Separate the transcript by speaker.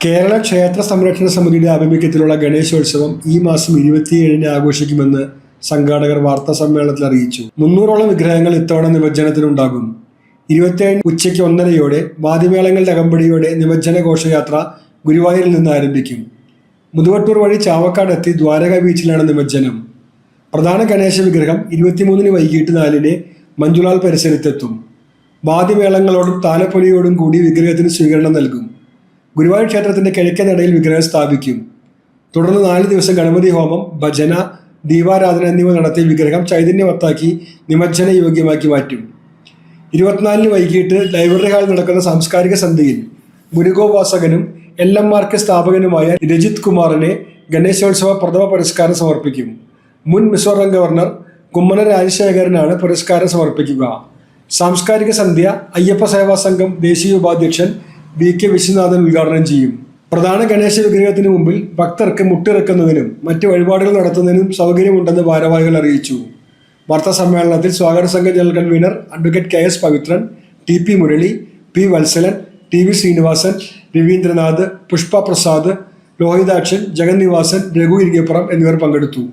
Speaker 1: കേരള ക്ഷേത്ര സംരക്ഷണ സമിതിയുടെ ആഭിമുഖ്യത്തിലുള്ള ഗണേശോത്സവം ഈ മാസം ഇരുപത്തിയേഴിന് ആഘോഷിക്കുമെന്ന് സംഘാടകർ വാർത്താ സമ്മേളനത്തിൽ അറിയിച്ചു. മുന്നൂറോളം വിഗ്രഹങ്ങൾ ഇത്തവണ നിമജ്ജനത്തിനുണ്ടാകും. ഇരുപത്തിയേഴ് ഉച്ചയ്ക്ക് ഒന്നരയോടെ വാദ്യമേളങ്ങളുടെ അകമ്പടിയോടെ നിമജ്ജന ഘോഷയാത്ര ഗുരുവായൂരിൽ നിന്ന് ആരംഭിക്കും. മുതുവട്ടൂർ വഴി ചാവക്കാട് എത്തി ദ്വാരക ബീച്ചിലാണ് നിമജ്ജനം. പ്രധാന ഗണേശ വിഗ്രഹം ഇരുപത്തിമൂന്നിന് വൈകിട്ട് നാലിന് മഞ്ജുലാൽ പരിസരത്തെത്തും. വാദ്യമേളങ്ങളോടും താലപ്പൊലിയോടും കൂടി വിഗ്രഹത്തിന് സ്വീകരണം നൽകും. ഗുരുവായൂർ ക്ഷേത്രത്തിന്റെ കിഴക്കേ നടയിൽ വിഗ്രഹം സ്ഥാപിക്കും. തുടർന്ന് നാല് ദിവസം ഗണപതി ഹോമം ഭജന ദീപാരാധന എന്നിവ നടത്തി വിഗ്രഹം ചൈതന്യവത്താക്കി നിമജ്ജന യോഗ്യമാക്കി മാറ്റും. ഇരുപത്തിനാലിന് വൈകിട്ട് ലൈബ്രറി ഹാളിൽ നടക്കുന്ന സാംസ്കാരിക സന്ധ്യയിൽ ഗുരുഗോപാസകനും എൽ എം മാർക്ക് സ്ഥാപകനുമായ രജിത് കുമാറിനെ ഗണേശോത്സവ പ്രഥമ പുരസ്കാരം സമർപ്പിക്കും. മുൻ മിസോറാം ഗവർണർ കുമ്മന രാജശേഖരനാണ് പുരസ്കാരം സമർപ്പിക്കുക. സാംസ്കാരിക സന്ധ്യ അയ്യപ്പ സേവാ സംഘം ദേശീയ ഉപാധ്യക്ഷൻ വി കെ വിശ്വനാഥൻ ഉദ്ഘാടനം ചെയ്യും. പ്രധാന ഗണേശ വിഗ്രഹത്തിന് മുമ്പിൽ ഭക്തർക്ക് മുട്ടിറക്കുന്നതിനും മറ്റ് വഴിപാടുകൾ നടത്തുന്നതിനും സൗകര്യമുണ്ടെന്ന് ഭാരവാഹികൾ അറിയിച്ചു. വാർത്താ സമ്മേളനത്തിൽ സ്വാഗത സംഘ general convener advocate K S Pavithran T P Murali P Vatsalan T V Sreenivasan Raveendranath Pushpa Prasad Lohithakshan Jagannivasan Raghu Iringappuram എന്നിവർ പങ്കെടുത്തു.